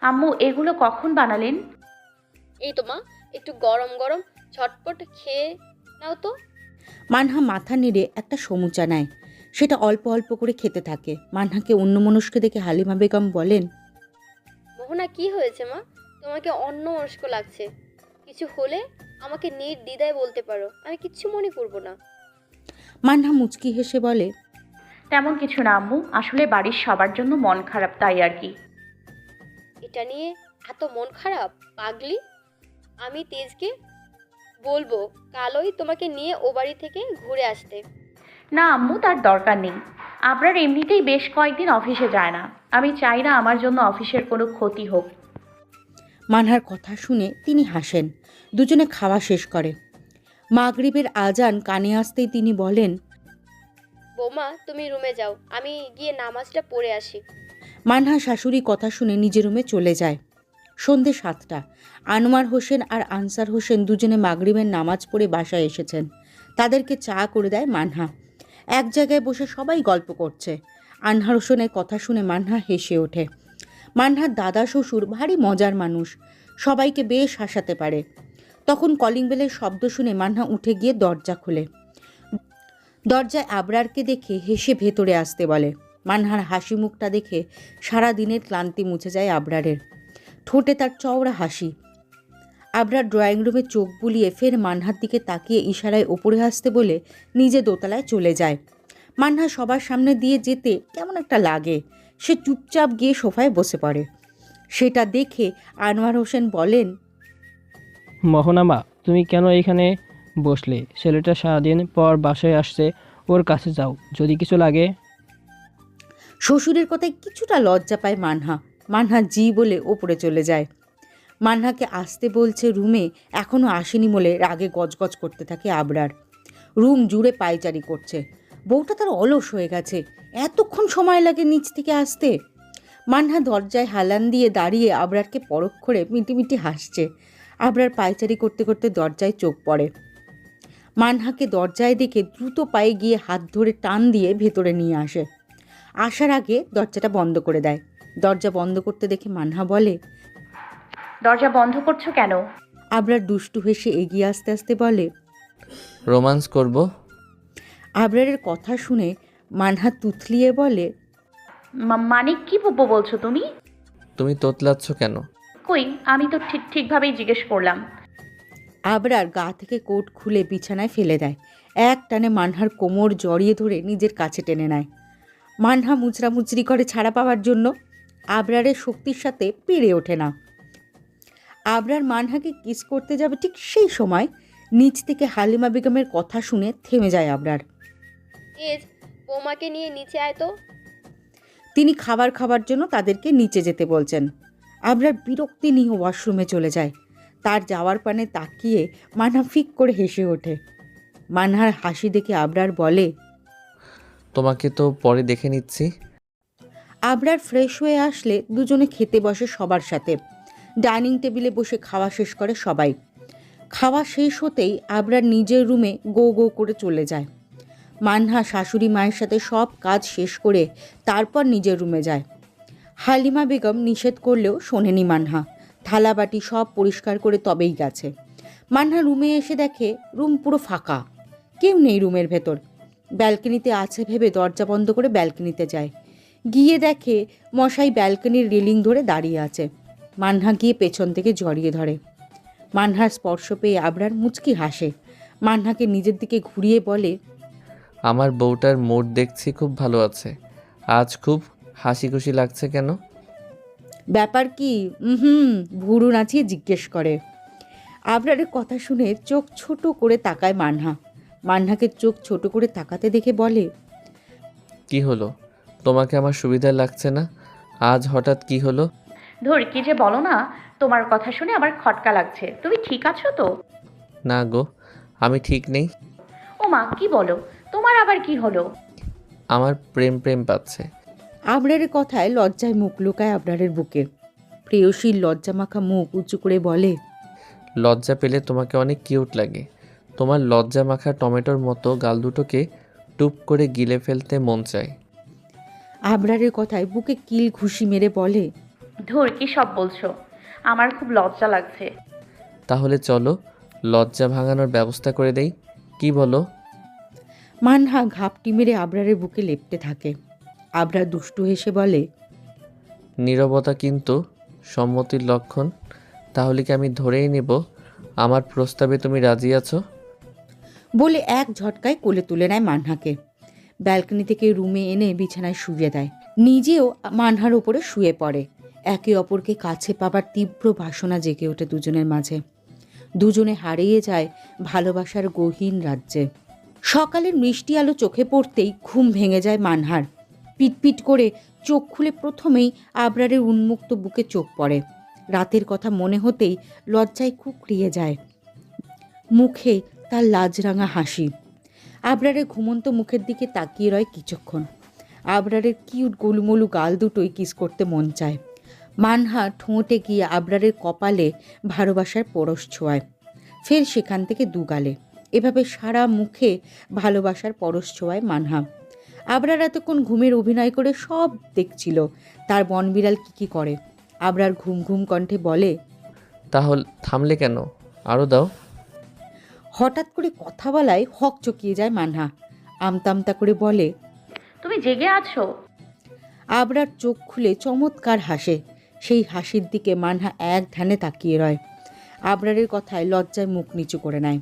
আম্মু এগুলো কখন বানালেন? এই তো মা একটু গরম গরম ঝটপট খেয়ে নাও তো। মানহা মাথা নেড়ে একটা সমুচা নেয়। সেটা অল্প অল্প করে খেতে থাকে। মানহাকে অন্যমনস্ক দেখে হালিমা বেগম বলেন মোহনা কি হয়েছে মা? তোমাকে অন্য মনস্ক লাগছে। কিছু হলে আমাকে নির্দ্বিধায় বলতে পারো। আমি কিচ্ছু মনে করব না। মানহা মুচকি হেসে বলে তেমন কিছু না আম্মু। আসলে বাড়ির সবার জন্য মন খারাপ তাই আর কি। এটা নিয়ে এত মন খারাপ? পাগলি? আমি তেজকে বলব কালই তোমাকে নিয়ে ও বাড়ি থেকে ঘুরে আসতে। না আম্মু তার দরকার নেই। আপনার এমনিতেই বেশ কয়েকদিন অফিসে যায় না। আমি চাই না আমার জন্য অফিসের কোনো ক্ষতি হোক। মানহার কথা শুনে তিনি হাসেন। দুজনে খাওয়া শেষ করে। মাগরিবের আজান কানে আসতেই তিনি বলেন বৌমা, তুমি রুমে যাও। আমি গিয়ে নামাজটা পড়ে আসি। মানহা শাশুড়ি কথা শুনে নিজের রুমে চলে যায়। সন্ধে সাতটা। আনোয়ার হোসেন আর আনসার হোসেন দুজনে মাগরিবের নামাজ পড়ে বাসায় এসেছেন। তাদেরকে চা করে দেয় মানহা এক জায়গায় বসে সবাই গল্প করছে। আনহার হোসেনের কথা শুনে মানহা হেসে ওঠে। মানহার দাদা শ্বশুর ভারী মজার মানুষ। সবাইকে বেশ হাসাতে পারে। তখন কলিং বেলের শব্দ শুনে মানহা উঠে গিয়ে দরজা খোলে। দরজায় আবরারকে দেখে হেসে ভেতরে আসতে বলে। মানহার হাসি মুখটা দেখে সারা দিনের ক্লান্তি মুছে যায় আবরারের। ঠোঁটে তার চওড়া হাসি। আবরার ড্রয়িং রুমে চোখ বুলিয়ে ফের মানহার দিকে তাকিয়ে ইশারায় ওপরে আসতে বলে নিজে দোতলায় চলে যায়। মানহা সবার সামনে দিয়ে যেতে কেমন একটা লাগে। সে চুপচাপ গিয়ে সোফায় বসে পড়ে। সেটা দেখে আনোয়ার হোসেন বলেন, মোহনামা, তুমি কেন এখানে বসলে, ছেলেটা সারাদিন পর বাসায় আসছে, ওর কাছে যাও, যদি কিছু লাগে। শ্বশুরের কথায় কিছুটা লজ্জা পায় মানহা। মানহা জি বলে ওপরে চলে যায়। মানহাকে আসতে বলছে রুমে এখনও আসেনি বলে রাগে গজগজ করতে থাকে আবরার। রুম জুড়ে পায়চারি করছে। বউটা তার অলস হয়ে গেছে। এতক্ষণ সময় লাগে নিচ থেকে আসতে? মানহা দরজায় হালান দিয়ে দাঁড়িয়ে আবরারকে পরখ করে মিটিমিটি হাসছে। আবরার পায়চারি করতে করতে দরজায় চোখ পড়ে। মানহাকে দরজায় দেখে দ্রুত পায়ে গিয়ে হাত ধরে টান দিয়ে ভেতরে নিয়ে আসে। আসার আগে দরজাটা বন্ধ করে দেয়। দরজা বন্ধ করতে দেখে মানহা বলে দরজা বন্ধ করছ কেন? আবরার দুষ্টু হেসে এগিয়ে আসতে আসতে বলে রোমান্স করব। আবরারের কথা শুনে মানহা তুতলিয়ে বলে মা- মানে কি বলব বলছো তুমি? তুমি তোতলাচ্ছ কেন? কই আমি তো ঠিক ঠিকভাবেই জিজ্ঞেস করলাম। আবরার গা থেকে কোট খুলে বিছানায় ফেলে দেয়। এক টানে মানহার কোমর জড়িয়ে ধরে নিজের কাছে টেনে নেয়। মানহা মুচড়ামুচড়ি করে ছাড়া পাওয়ার জন্য আবরারের শক্তির সাথে পেরে ওঠে না। আবরার মানহাকে কিস করতে যাবে ঠিক সেই সময় নিচ থেকে হালিমা বেগমের কথা শুনে থেমে যায় আবরার। তেজ বৌমাকে নিয়ে নিচে আয় তো। তিনি খাবার খাবার জন্য তাদেরকে নিচে যেতে বলছেন। আবরার বিরক্তি নিয়ে ওয়াশরুমে চলে যায়। তার যাওয়ার পানে তাকিয়ে মানহা ফিক করে হেসে ওঠে। মানহার হাসি দেখে আবরার বলে তোমাকে তো পরে দেখে নিচ্ছি। আবরার ফ্রেশ হয়ে আসলে দুজনে খেতে বসে সবার সাথে। ডাইনিং টেবিলে বসে খাওয়া শেষ করে সবাই। খাওয়া শেষ হতেই আবরার নিজের রুমে গো গো করে চলে যায়। মানহা শাশুড়ি মায়ের সাথে সব কাজ শেষ করে তারপর নিজের রুমে যায়। হালিমা বেগম নিষেধ করলেও শোনেনি মানহা থালাবাটি সব পরিষ্কার করে তবেই গেছে। মান্না রুমে এসে দেখে রুম পুরো ফাঁকা। কেউ নেই রুমের ভেতর। ব্যালকনিতে আছে ভেবে দরজা বন্ধ করে ব্যালকনিতে যায়। গিয়ে দেখে মশাই ব্যালকনির রেলিং ধরে দাঁড়িয়ে আছে। মান্না গিয়ে পেছন থেকে জড়িয়ে ধরে। মানহার স্পর্শ পেয়ে আবরার মুচকি হাসে। মান্নাকে নিজের দিকে ঘুরিয়ে বলে, আমার বউটার মোড দেখছি খুব ভালো আছে। আজ খুব হাসি খুশি লাগছে কেন? ব্যাপার কি? হুম ভুরু নাচিয়ে জিজ্ঞেস করে। আবরারের কথা শুনে চোখ ছোট করে তাকায় মান্না। মানহাকে চোখ ছোট করে তাকাতে দেখে বলে কি হলো? তোমাকে আমার সুবিধা লাগছে না? আজ হঠাৎ কি হলো? ধর কি যে বলো না তোমার কথা শুনে আমার খটকা লাগছে। তুমি ঠিক আছো তো? না গো আমি ঠিক নেই। ও মা কি বলো? তোমার আবার কি হলো? আমার প্রেম প্রেম পাচ্ছে। আবরারের কথায় লজ্জায় মুখ লুকায় আবরারের বুকে। প্রেয়সীর লজ্জা মাখা মুখ উঁচু করে বলে লজ্জা পেলে তোমাকে অনেক কিউট লাগে। তোমার লজ্জা মাখা টমেটোর মতো গাল দুটোকে টুপ করে গিলে ফেলতে মন চায়। আবরারের কথায় বুকে কিল ঘুষি মেরে বলে ধুর কি সব বলছো? আমার খুব লজ্জা লাগছে। তাহলে চলো লজ্জা ভাঙানোর ব্যবস্থা করে দেই। কি বলো? মানহা ঘাপটি মেরে আবরারের বুকে লেপটে থাকে। আবরার দুষ্টু হেসে বলে নীরবতা কিন্তু সম্মতির লক্ষণ। তাহলে কি আমি ধরেই নেব আমার প্রস্তাবে তুমি রাজি আছো? বলে এক ঝটকায় কোলে তুলে নেয় মানহাকে ব্যালকনি থেকে রুমে এনে বিছানায় শুয়ে দেয়। নিজেও মানহার ওপরে শুয়ে পড়ে। একে অপরকে কাছে পাবার তীব্র বাসনা জেগে ওঠে দুজনের মাঝে। দুজনে হারিয়ে যায় ভালোবাসার গহীন রাজ্যে। সকালের মিষ্টি আলো চোখে পড়তেই ঘুম ভেঙে যায় মানহার পিটপিট করে চোখ খুলে প্রথমেই আবরারের উন্মুক্ত বুকে চোখ পড়ে। রাতের কথা মনে হতেই লজ্জায় কুকড়িয়ে যায়। মুখে তার লাজরাঙা হাসি। আবরারের ঘুমন্ত মুখের দিকে তাকিয়ে রয় কিছুক্ষণ। আবরারের কিউট গোলুমলু গাল দুটোই কিস করতে মন চায়। মানহা ঠোঁটে গিয়ে আবরারের কপালে ভালোবাসার পরশ ছোঁয়ায়। ফের সেখান থেকে দুগালে এভাবে সারা মুখে ভালোবাসার পরশ ছোঁয়ায় মানহা। আবরার এতক্ষণ ঘুমের অভিনয় করে সব দেখছিল। তার বনবিড়াল কী কী করে? আবরার ঘুম ঘুম কণ্ঠে বলে তাহলে থামলে কেন? আরও দাও। হঠাৎ করে কথা বলায় হক চকিয়ে যায় মানহা। আমতামতা করে বলে তুমি জেগে আছো? আবরার চোখ খুলে চমৎকার হাসে। সেই হাসির দিকে মানহা এক ধ্যানে তাকিয়ে রয়। আবরারের কথায় লজ্জায় মুখ নিচু করে নেয়।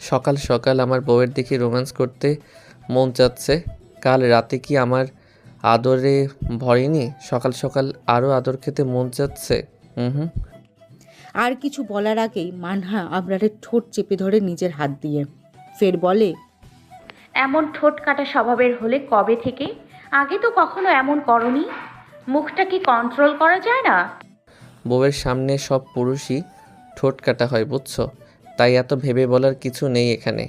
সকাল সকাল আমার বউয়ের দিকে রোম্যান্স করতে মন চাচ্ছে। কাল রাতে কি আমার আদরে ভরেনি? সকাল সকাল আরও আদর খেতে মন চাচ্ছে। হুম হুম আর কিছু বলার আগেই মানহা আবরারের ঠোঁট চেপে ধরে নিজের হাত দিয়ে। ফের বলে এমন ঠোঁট কাটা স্বভাবের হলে কবে থেকে? আগে তো কখনো এমন করনি? মুখটা কি কন্ট্রোল করা যায় না? বউয়ের সামনে সব পুরুষই ঠোঁট কাটা হয় বুঝছ? তাই এত ভেবে বলার কিছু নেই এখানে।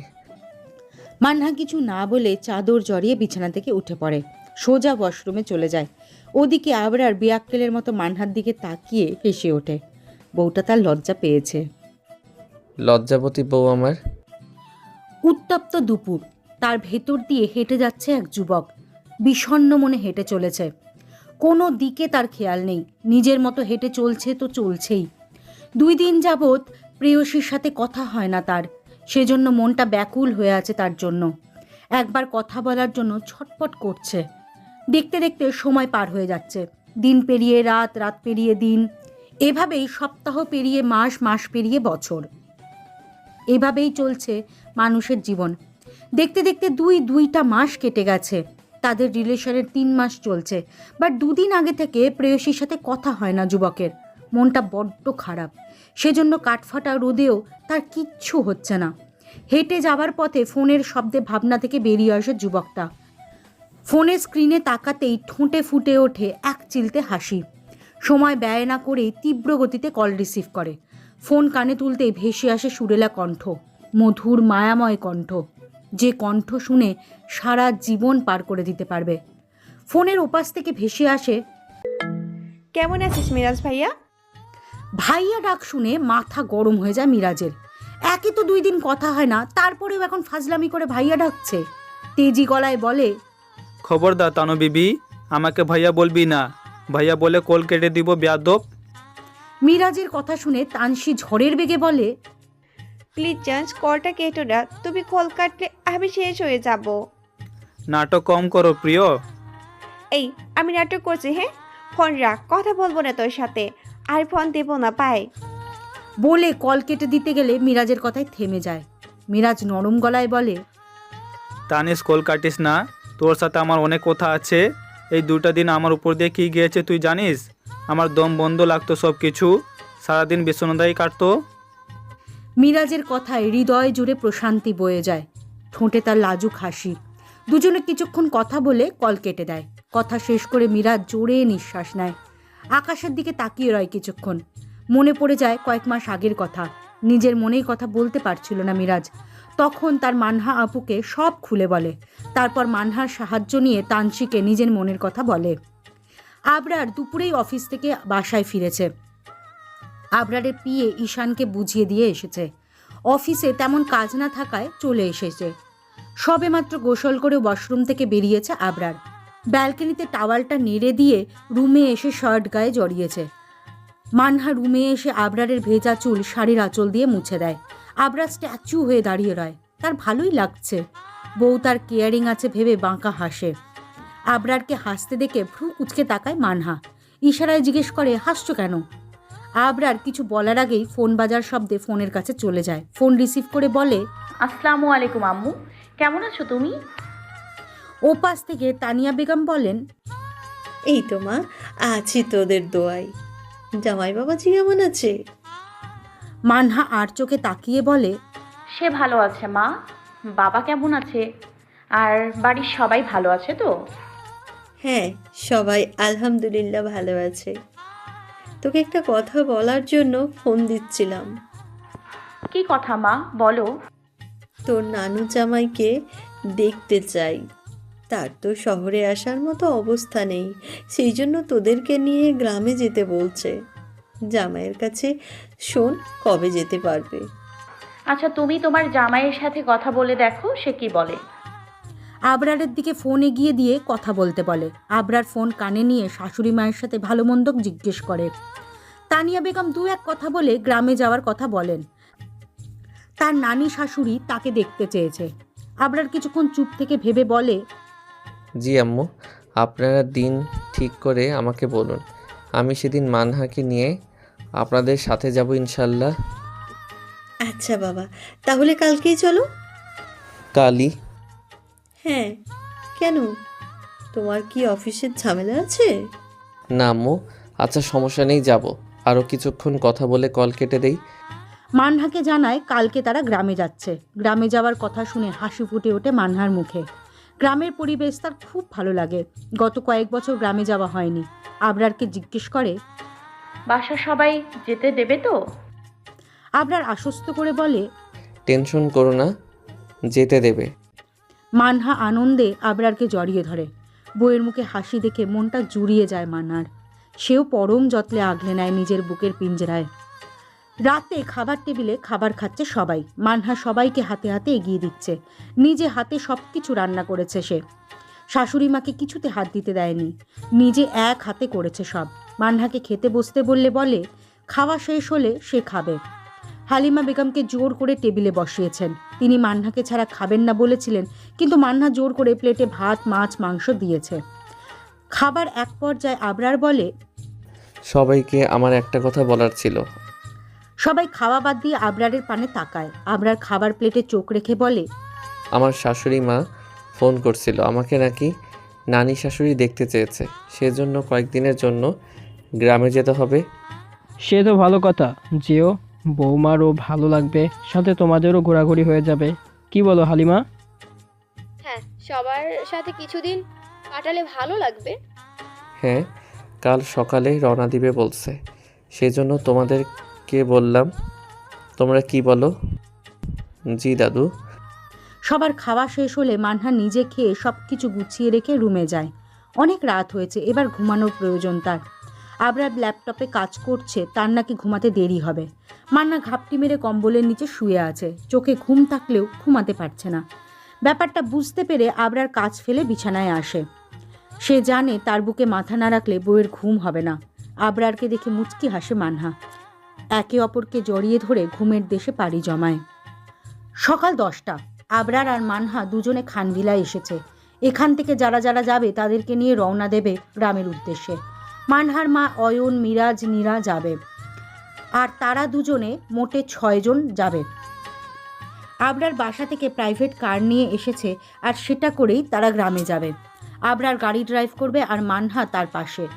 মানহা কিছু না বলে চাদর জড়িয়ে বিছানা থেকে উঠে পড়ে। সোজা ওয়াশরুমে চলে যায়। ওদিকে আবরার বিয়াক্কেলের মতো মানহার দিকে তাকিয়ে হেসে ওঠে। বউটা তার লজ্জা পেয়েছে। লজ্জাবতী বউ আমার। উত্তপ্ত দুপুর। তার ভেতর দিয়ে হেঁটে যাচ্ছে এক যুবক। বিষণ্ণ মনে হেঁটে চলেছে। কোনো দিকে তার খেয়াল নেই। নিজের মতো হেঁটে চলছে তো চলছেই। দুই দিন যাবৎ প্রেয়সীর সাথে কথা হয় না তার। সেজন্য মনটা ব্যাকুল হয়ে আছে তার জন্য। একবার কথা বলার জন্য ছটপট করছে। দেখতে দেখতে সময় পার হয়ে যাচ্ছে। দিন পেরিয়ে রাত রাত পেরিয়ে দিন। এভাবেই সপ্তাহ পেরিয়ে মাস মাস পেরিয়ে বছর। এভাবেই চলছে মানুষের জীবন। দেখতে দেখতে দুই, দুইটা মাস কেটে গেছে। তাদের রিলেশনের তিন মাস চলছে। বাট দুদিন আগে থেকে প্রেয়সীর সাথে কথা হয় না যুবকের। মনটা বড্ড খারাপ। সেজন্য কাঠফাটা রোদেও তার কিচ্ছু হচ্ছে না। হেঁটে যাবার পথে ফোনের শব্দে ভাবনা থেকে বেরিয়ে আসে যুবকটা। ফোনের স্ক্রিনে তাকাতেই ঠোঁটে ফুটে ওঠে এক চিলতে হাসি। সময় ব্যয় না করেই তীব্র গতিতে কল রিসিভ করে। ফোন কানে তুলতেই ভেসে আসে সুরেলা কণ্ঠ, মধুর মায়াময় কণ্ঠ। যে কণ্ঠ শুনে সারা জীবন পার করে দিতে পারবে। ফোনের ওপাশ থেকে ভেসে আসে, কেমন আছিস মিরাজ ভাইয়া? ভাইয়া ডাক শুনে মাথা গরম হয়ে যায় মিরাজের। একে তো দুই দিন কথা হয় না তারপরেও এখন ফাজলামি করে ভাইয়া ডাকছে। তেজি গলায় বলে খবরদার তানু বিবি আমাকে ভাইয়া বলবি না। ভাইয়া বলে কল কেটে দিব বেয়াদব। মিরাজের কথা শুনে তানসি ঝড়ের বেগে বলে প্লিজ চান্স কলটা কেটো না। তুমি কল কাটলে আমি শেষ হয়ে যাব। নাটক কম করো প্রিয়। এই আমি নাটক করছি হ্যাঁ? ফোন রাখ কথা বলব না তোর সাথে। আর ফোন দেবো না পাই। বলে কল কেটে দিতে গেলে মিরাজের কথায় থেমে যায়। মিরাজ নরম গলায় বলে তানিস কল কাটিস না। তোর সাথে আমার অনেক কথা আছে। এই দুটা দিন আমার উপর দিয়ে কি গিয়েছে তুই জানিস? আমার দম বন্ধ লাগতো সব কিছু সারাদিন বিশ্বনাদাই কাটতো। মিরাজের কথায় হৃদয় জুড়ে প্রশান্তি বয়ে যায়। ঠোঁটে তার লাজুক হাসি। দুজনে কিছুক্ষণ কথা বলে কল কেটে দেয়। কথা শেষ করে মিরাজ জোরে নিঃশ্বাস নেয়। আকাশের দিকে তাকিয়ে রয় কিছুক্ষণ। মনে পড়ে যায় কয়েক মাস আগের কথা। নিজের মনেই কথা বলতে পারছিল না মিরাজ। তখন তার মানহা আপুকে সব খুলে বলে। তারপর মানহার সাহায্য নিয়ে তানসিকে নিজের মনের কথা বলে। আবরার দুপুরেই অফিস থেকে বাসায় ফিরেছে। আবরারের পিয়ে ঈশানকে বুঝিয়ে দিয়ে এসেছে। অফিসে তেমন কাজ না থাকায় চলে এসেছে। সবেমাত্র গোসল করে ওয়াশরুম থেকে বেরিয়েছে আবরার। ব্যালকনিতে টাওয়ালটা নেড়ে দিয়ে রুমে এসে শার্ট গায়ে জড়িয়েছে। মানহা রুমে এসে আবরারের ভেজা চুল শাড়ির আঁচল দিয়ে মুছে দেয়। আবরার স্ট্যাচু হয়ে দাঁড়িয়ে রয়। তার ভালোই লাগছে। বউ তার কেয়ারিং আছে ভেবে বাঁকা হাসে। আবরারকে হাসতে দেখে ভ্রু কুচকে তাকায় মানহা। ইশারায় জিজ্ঞেস করে, হাসছো কেন? আবরার কিছু বলার আগেই ফোন বাজার শব্দে ফোনের কাছে চলে যায়। ফোন রিসিভ করে বলে, আসসালামু আলাইকুম, আম্মু। কেমন আছো তুমি? ওপাশ থেকে তানিয়া বেগম বলেন এই তো মা আছি তোদের দোয়াই জামাই বাবা বাবাজি কেমন আছে? মানহা আর চোখে তাকিয়ে বলে সে ভালো আছে মা বাবা কেমন আছে? আর বাড়ির সবাই ভালো আছে তো? হ্যাঁ সবাই আলহামদুলিল্লাহ ভালো আছে। তোকে একটা কথা বলার জন্য ফোন দিচ্ছিলাম। কি কথা মা বলো? তোর নানু জামাইকে দেখতে চাই। তার তো শহরে আসার মতো অবস্থা নেই। সেই জন্য তোদেরকে নিয়ে গ্রামে যেতে বলছে। জামাইয়ের কাছে শোন কবে যেতে পারবে। আচ্ছা তুমি তোমার জামাইয়ের সাথে কথা বলে দেখো সে কি বলে। আবরারের দিকে ফোন এগিয়ে দিয়ে কথা বলতে বলে। আবরার ফোন কানে নিয়ে শাশুড়ি মায়ের সাথে ভালো মন্দ জিজ্ঞেস করে। তানিয়া বেগম দু এক কথা বলে গ্রামে যাওয়ার কথা বলেন। তার নানি শাশুড়ি তাকে দেখতে চেয়েছে। আবরার কিছুক্ষণ চুপ থেকে ভেবে বলে জি আম্মু আপনারা দিন ঠিক করে আমাকে বলুন। আমি সেদিন মানহাকে নিয়ে আপনাদের সাথে যাব ইনশাল্লাহ। আচ্ছা বাবা তাহলে কালকেই চলো? কালই। হ্যাঁ কেন? তোমার কি অফিসের ঝামেলা আছে? না আম্মু আচ্ছা সমস্যা নেই যাব। আরও কিছুক্ষণ কথা বলে কল কেটে দেই। মানহাকে জানায় কালকে তারা গ্রামে যাচ্ছে। গ্রামে যাওয়ার কথা শুনে হাসি ফুটে ওঠে মানহার মুখে। গ্রামের পরিবেশ তার খুব ভালো লাগে। গত কয়েক বছর গ্রামে যাওয়া হয়নি। আবরারকে জিজ্ঞেস করে বাসা সবাই যেতে দেবে তো? আবরার আশ্বস্ত করে বলে টেনশন করো না যেতে দেবে। মানহা আনন্দে আবরারকে জড়িয়ে ধরে। বইয়ের মুখে হাসি দেখে মনটা জুড়িয়ে যায় মানহার। সেও পরম যত্নে আগলে নেয় নিজের বুকের পিঞ্জরায়। রাতে খাবার টেবিলে খাবার খাচ্ছে সবাই। মানহা সবাইকে হাতে হাতে এগিয়ে দিচ্ছে। নিজে হাতে সব কিছু রান্না করেছে সে। শাশুড়ি মাকে কিছুতে হাত দিতে দেয়নি। নিজে এক হাতে করেছে সব। মানহাকে খেতে বসতে বললে বলে, খাওয়া শেষ হলে সে খাবে। হালিমা বেগমকে জোর করে টেবিলে বসিয়েছেন। তিনি মান্নাকে ছাড়া খাবেন না বলেছিলেন, কিন্তু মান্না জোর করে প্লেটে ভাত, মাছ, মাংস দিয়েছে। খাবার এক পর্যায়ে আবরার বলে, সবাইকে আমার একটা কথা বলার ছিল। সবাই খাওয়া বাদ দিয়ে আবরারের পানে তাকায়। আবরার খাবার প্লেটে চোখ রেখে বলে আমার শাশুড়ি মা ফোন করছিল আমাকে নাকি নানি শাশুড়ি দেখতে চেয়েছে। সেজন্য কয়েকদিনের জন্য গ্রামে যেতে হবে। সে তো ভালো কথা। যেও বৌমারও ভালো লাগবে সাথে তোমাদেরও ঘোরাঘুরি হয়ে যাবে। কি বলো হালিমা? হ্যাঁ সবার সাথে কিছুদিন কাটালে ভালো লাগবে। হ্যাঁ কাল সকালে রওনা দিবে বলছে। সেজন্য তোমাদেরকে বললাম? তোমরা কি বলো? জি, দাদু। সবার খাওয়া শেষ হলে মানহা নিজে খেয়ে সব কিছু গুছিয়ে রেখে রুমে যায়। অনেক রাত হয়েছে, এবার ঘুমানোর প্রয়োজন তার। আবরার ল্যাপটপে কাজ করছে, তার নাকি ঘুমাতে দেরি হবে। মান্না ঘাপটি মেরে কম্বলের নিচে শুয়ে আছে, চোখে ঘুম থাকলেও ঘুমাতে পারছে না। ব্যাপারটা বুঝতে পেরে আবরার কাজ ফেলে বিছানায় আসে। সে জানে তার বুকে মাথা না রাখলে বউয়ের ঘুম হবে না। আবরারকে দেখে মুচকি হাসে মানহা একে অপরকে জড়িয়ে ধরে ঘুমের দেশে পাড়ি জমায়। সকাল দশটা, আবরার আর মানহা দুজনে খানভিলায় এসেছে। এখান থেকে যারা যারা যাবে তাদেরকে নিয়ে রওনা দেবে গ্রামের উদ্দেশ্যে। মানহার মা অয়ন, মিরাজ, নীরা যাবে। আর তারা দুজনে মোটে ছয়জন যাবে। আবরার বাসা থেকে প্রাইভেট কার নিয়ে এসেছে আর সেটা করেই তারা গ্রামে যাবে। আবরার গাড়ি ড্রাইভ করবে আর মানহা তার পাশে।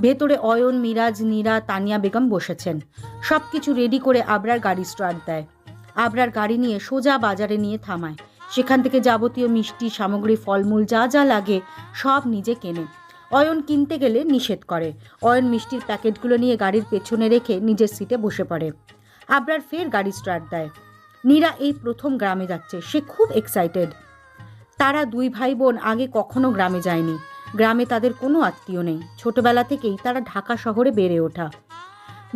ভেতরে অয়ন, মিরাজ, নীরা, তানিয়া বেগম বসেছেন। সব কিছু রেডি করে আবরার গাড়ি স্টার্ট দেয়। আবরার গাড়ি নিয়ে সোজা বাজারে নিয়ে থামায়। সেখান থেকে যাবতীয় মিষ্টি, সামগ্রী, ফলমূল, যা যা লাগে সব নিজে কেনে। অয়ন কিনতে গেলে নিষেধ করে। অয়ন মিষ্টির প্যাকেটগুলো নিয়ে গাড়ির পেছনে রেখে নিজের সিটে বসে পড়ে। আবরার ফের গাড়ি স্টার্ট দেয়। নীরা এই প্রথম গ্রামে যাচ্ছে। সে খুব এক্সাইটেড তারা দুই ভাই বোন আগে কখনো গ্রামে যায়নি। গ্রামে তাদের কোনো আত্মীয় নেই। ছোটবেলা থেকেই তারা ঢাকা শহরে বেড়ে ওঠা।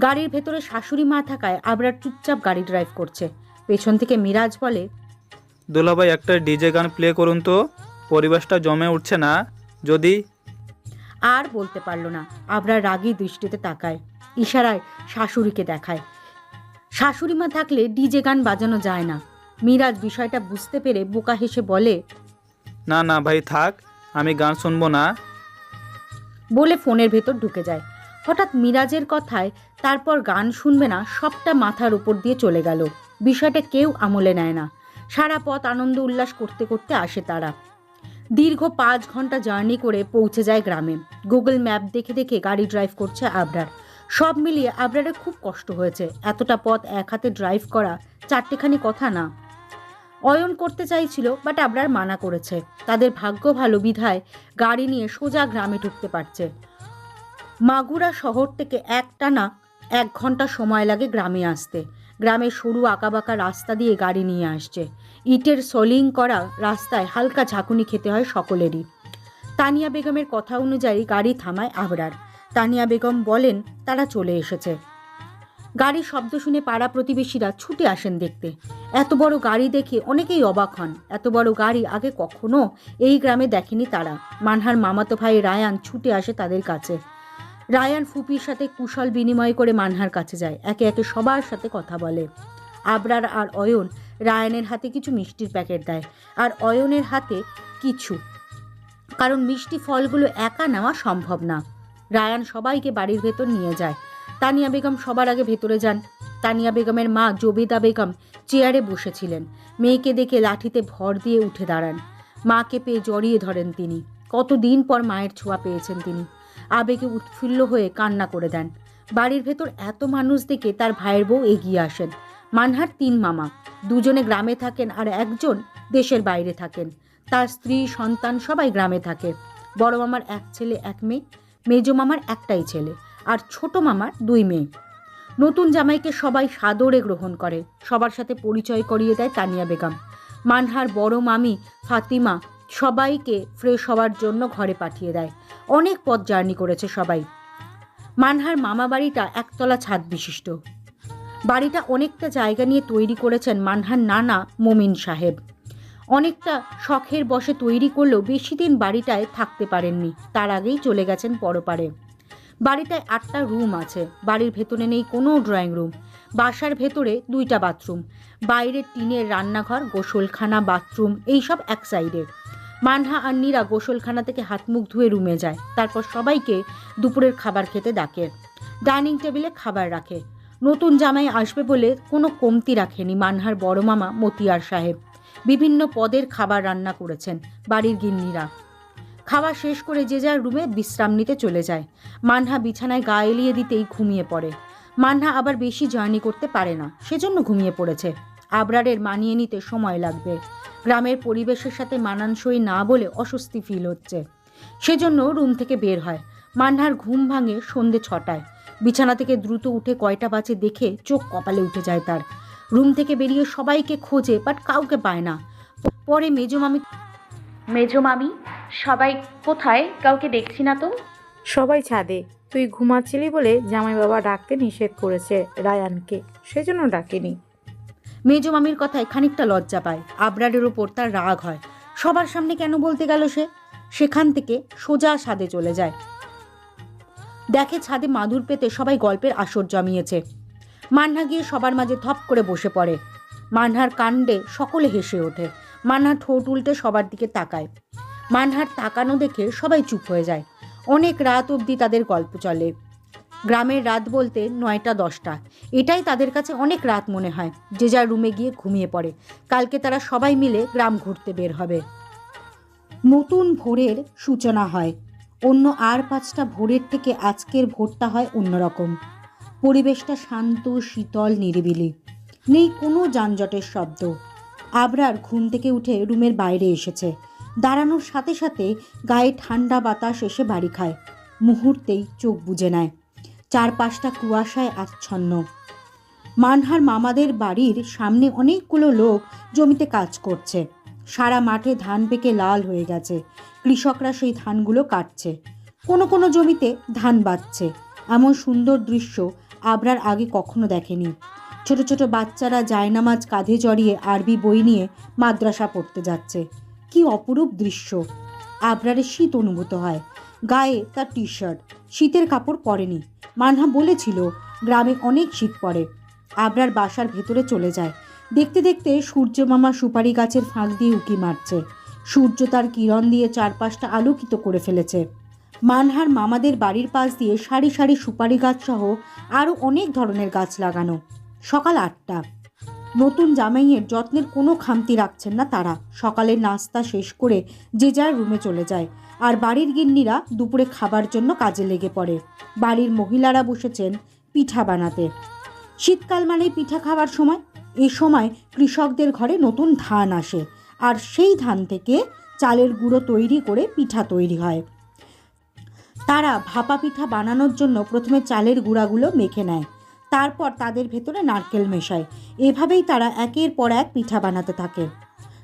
গাড়ির ভেতরে শাশুড়ি মা থাকায় আবরার চুপচাপ গাড়ি ড্রাইভ করছে। পেছন থেকে মিরাজ বলে দুলাভাই একটা ডিজে গান প্লে করুন তো। পরিবেশটা জমে উঠছে না। যদি আর বলতে পারল না। আবরার রাগী দৃষ্টিতে তাকায়। ইশারায় শাশুড়িকে দেখায়। শাশুড়ি মা থাকলে ডিজে গান বাজানো যায় না। মিরাজ বিষয়টা বুঝতে পেরে বোকা হেসে বলে না না ভাই থাক। আমি গান শুনব না। বলে ফোনের ভেতর ঢুকে যায়। হঠাৎ মিরাজের কথায় তারপর গান শুনবে না, সবটা মাথার উপর দিয়ে চলে গেল। বিষয়টা কেউ আমলে নেয় না। সারা পথ আনন্দ উল্লাস করতে করতে আসে তারা। দীর্ঘ পাঁচ ঘণ্টা জার্নি করে পৌঁছে যায় গ্রামে। গুগল ম্যাপ দেখে দেখে গাড়ি ড্রাইভ করছে আবরার। সব মিলিয়ে আবরারের খুব কষ্ট হয়েছে। এতটা পথ এক হাতে ড্রাইভ করা চারটেখানি কথা না। অয়ন করতে চাইছিল বাট আবরার মানা করেছে। তাদের ভাগ্য ভালো বিধায় গাড়ি নিয়ে সোজা গ্রামে ঢুকতে পারছে। মাগুরা শহর থেকে একটানা এক ঘণ্টা সময় লাগে গ্রামে আসতে। গ্রামের সরু আঁকাবাঁকা রাস্তা দিয়ে গাড়ি নিয়ে আসছে। ইটের সলিং করা রাস্তায় হালকা ঝাঁকুনি খেতে হয় সকলেরই। তানিয়া বেগমের কথা অনুযায়ী গাড়ি থামায় আবরার। তানিয়া বেগম বলেন, তারা চলে এসেছে। গাড়ির শব্দ শুনে পাড়া প্রতিবেশীরা ছুটে আসেন দেখতে। এত বড় গাড়ি দেখে অনেকেই অবাক হন। এত বড় গাড়ি আগে কখনো এই গ্রামে দেখেনি তারা। মানহার মামাতো ভাই রায়ান ছুটে আসে তাদের কাছে। রায়ান ফুপির সাথে কুশল বিনিময় করে মানহার কাছে যায়। একে একে সবার সাথে কথা বলে। আবরার আর অয়ন রায়ানের হাতে কিছু মিষ্টির প্যাকেট দেয়। আর অয়নের হাতে কিছু। কারণ মিষ্টি ফলগুলো একা নেওয়া সম্ভব না। রায়ান সবাইকে বাড়ির ভেতর নিয়ে যায়। তানিয়া বেগম সবার আগে ভেতরে যান। তানিয়া বেগমের মা জবিতা বেগম চেয়ারে বসেছিলেন। মেয়েকে দেখে লাঠিতে ভর দিয়ে উঠে দাঁড়ান। মাকে পেয়ে জড়িয়ে ধরেন তিনি। কতদিন পর মায়ের ছোঁয়া পেয়েছেন তিনি। আবেগে উৎফুল্ল হয়ে কান্না করে দেন। বাড়ির ভেতর এত মানুষ দেখে তার ভাইয়ের বউ এগিয়ে আসেন। মানহার তিন মামা। দুজনে গ্রামে থাকেন আর একজন দেশের বাইরে থাকেন। তার স্ত্রী, সন্তান সবাই গ্রামে থাকে। বড় মামার এক ছেলে, এক মেয়ে। মেজো মামার একটাই ছেলে। আর ছোট মামার দুই মেয়ে। নতুন জামাইকে সবাই সাদরে গ্রহণ করে। সবার সাথে পরিচয় করিয়ে দেয় তানিয়া বেগম। মানহার বড় মামি ফাতিমা সবাইকে ফ্রেশ হওয়ার জন্য ঘরে পাঠিয়ে দেয়। অনেক পথ জার্নি করেছে সবাই। মানহার মামা বাড়িটা একতলা ছাদ বিশিষ্ট। বাড়িটা অনেকটা জায়গা নিয়ে তৈরি করেছেন মানহার নানা মোমিন সাহেব। অনেকটা শখের বসে তৈরি করলেও বেশি দিন বাড়িটায় থাকতে পারেননি। তার আগেই চলে গেছেন পরপারে বাড়িটায় আটটা রুম আছে। বাড়ির ভেতরে নেই কোনো ড্রয়িং রুম। বাসার ভেতরে দুইটা বাথরুম। বাইরে টিনের রান্নাঘর, গোসলখানা, বাথরুম, এইসব এক সাইডে মানহা আর নীরা গোসলখানা থেকে হাত মুখ ধুয়ে রুমে যায়। তারপর সবাইকে দুপুরের খাবার খেতে ডাকে। ডাইনিং টেবিলে খাবার রাখে। নতুন জামাই আসবে বলে কোনো কমতি রাখেনি মানহার বড় মামা মতিয়ার সাহেব। বিভিন্ন পদের খাবার রান্না করেছেন বাড়ির গিন্নিরা। খাওয়া শেষ করে যে যার রুমে বিশ্রাম নিতে চলে যায়। মানহা বিছানায় গা এলিয়ে দিতেই ঘুমিয়ে পড়ে। মানহা আবার বেশি জার্নি করতে পারে না, সেজন্য ঘুমিয়ে পড়েছে। আবরারের মানিয়ে নিতে সময় লাগবে। গ্রামের পরিবেশের সাথে মানানসই না বলে অস্বস্তি ফিল হচ্ছে। সেজন্য রুম থেকে বের হয়। মান্নার ঘুম ভাঙে সন্ধে ছটায়। বিছানা থেকে দ্রুত উঠে কয়টা বাজে দেখে চোখ কপালে উঠে যায় তার। রুম থেকে বেরিয়ে সবাইকে খোঁজে বাট কাউকে পায় না। পরে মেজো মামি মেজো মামি সবাই কোথায়? কাউকে দেখছি না তো? সবাই ছাদে। তুই ঘুমাচ্ছিলি বলে জামাই বাবা ডাকতে নিষেধ করেছে রায়ানকে। সেজন্য ডাকেনি। মেজো মামির কথায় খানিকটা লজ্জা পায়। আবরারের ওপর তার রাগ হয়। সবার সামনে কেন বলতে গেল সে? সেখান থেকে সোজা ছাদে চলে যায়। দেখে ছাদে মাদুর পেতে সবাই গল্পের আসর জমিয়েছে। মান্না গিয়ে সবার মাঝে থপ করে বসে পড়ে। মান্নার কাণ্ডে সকলে হেসে ওঠে। মান্না ঠোঁট উল্টে সবার দিকে তাকায়। মান্নার তাকানো দেখে সবাই চুপ হয়ে যায়। অনেক রাত অবধি তাদের গল্প চলে। গ্রামের রাত বলতে নয়টা, দশটা। এটাই তাদের কাছে অনেক রাত মনে হয়, যে যার রুমে গিয়ে ঘুমিয়ে পড়ে। কালকে তারা সবাই মিলে গ্রাম ঘুরতে বের হবে। নতুন ভোরের সূচনা হয়। অন্য আর পাঁচটা ভোরের থেকে আজকের ভোরটা হয় অন্যরকম। পরিবেশটা শান্ত, শীতল, নিরিবিলি। নেই কোনো যানজটের শব্দ। আবরার ঘুম থেকে উঠে রুমের বাইরে এসেছে। দাঁড়ানোর সাথে সাথে গায়ে ঠান্ডা বাতাস এসে বাড়ি খায়। মুহূর্তেই চোখ বুজে নেয়। চারপাশটা কুয়াশায় আচ্ছন্ন। মানহার মামাদের বাড়ির সামনে অনেকগুলো লোক জমিতে কাজ করছে। সারা মাঠে ধান পেকে লাল হয়ে গেছে। কৃষকরা সেই ধানগুলো কাটছে। কোনো কোনো জমিতে ধান বাচ্ছে এমন সুন্দর দৃশ্য আবরার আগে কখনো দেখেনি। ছোট ছোট বাচ্চারা জায়নামাজ কাঁধে জড়িয়ে আরবি বই নিয়ে মাদ্রাসা পড়তে যাচ্ছে। কি অপরূপ দৃশ্য। আবরারে শীত অনুভূত হয়। গায়ে তার টি শার্ট শীতের কাপড় পরেনি। মানহা বলেছিল, গ্রামে অনেক শীত পড়ে। আবরার বাসার ভেতরে চলে যায়। দেখতে দেখতে সূর্য মামা সুপারি গাছের ফাঁক দিয়ে উঁকি মারছে। সূর্য তার কিরণ দিয়ে চারপাশটা আলোকিত করে ফেলেছে। মানহার মামাদের বাড়ির পাশ দিয়ে সারি সারি সুপারি গাছ সহ আরও অনেক ধরনের গাছ লাগানো। সকাল আটটা। নতুন জামাইয়ের যত্নের কোনো খামতি রাখছেন না তারা। সকালের নাস্তা শেষ করে যে যার রুমে চলে যায়। আর বাড়ির গিন্নিরা দুপুরে খাবার জন্য কাজে লেগে পড়ে। বাড়ির মহিলারা বসেছেন পিঠা বানাতে। শীতকাল মানেই পিঠা খাওয়ার সময়। এ সময় কৃষকদের ঘরে নতুন ধান আসে। আর সেই ধান থেকে চালের গুঁড়ো তৈরি করে পিঠা তৈরি হয়। তারা ভাপা পিঠা বানানোর জন্য প্রথমে চালের গুঁড়াগুলো মেখে নেয়। তারপর তাদের ভেতরে নারকেল মেশায়। এভাবেই তারা একের পর এক পিঠা বানাতে থাকে।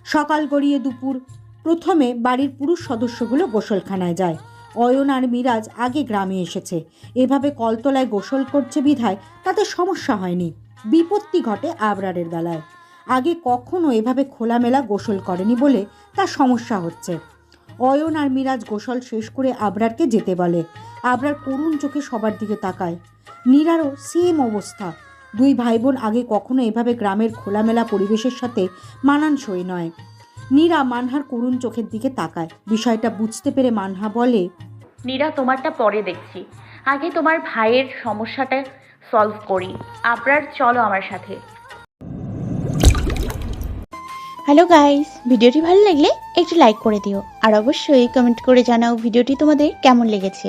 সকাল গড়িয়ে দুপুর, প্রথমে বাড়ির পুরুষ সদস্যগুলো গোসলখানায় যায়। অয়ন আর মিরাজ আগে গ্রামে এসেছে। এভাবে কলতলায় গোসল করছে বিধায় তাতে সমস্যা হয়নি। বিপত্তি ঘটে আবরারের বেলায়। আগে কখনো এভাবে খোলামেলা গোসল করেনি বলে তার সমস্যা হচ্ছে। অয়ন আর মিরাজ গোসল শেষ করে আবরারকে যেতে বলে। আবরার করুণ চোখে সবার দিকে তাকায়। নীরারও সেম অবস্থা। দুই ভাই বোন আগে কখনো এভাবে গ্রামের খোলামেলা পরিবেশের সাথে মানানসই নয়। নীরা মানহার করুণ চোখের দিকে তাকায়। বিষয়টা বুঝতে পেরে মানহা বলে নীরা তোমারটা পরে দেখছি। আগে তোমার ভাইয়ের সমস্যাটা সলভ করি। আপনার চলো আমার সাথে। হ্যালো গাইস ভিডিওটি ভালো লাগলে একটু লাইক করে দিও। আর অবশ্যই কমেন্ট করে জানাও ভিডিওটি তোমাদের কেমন লেগেছে।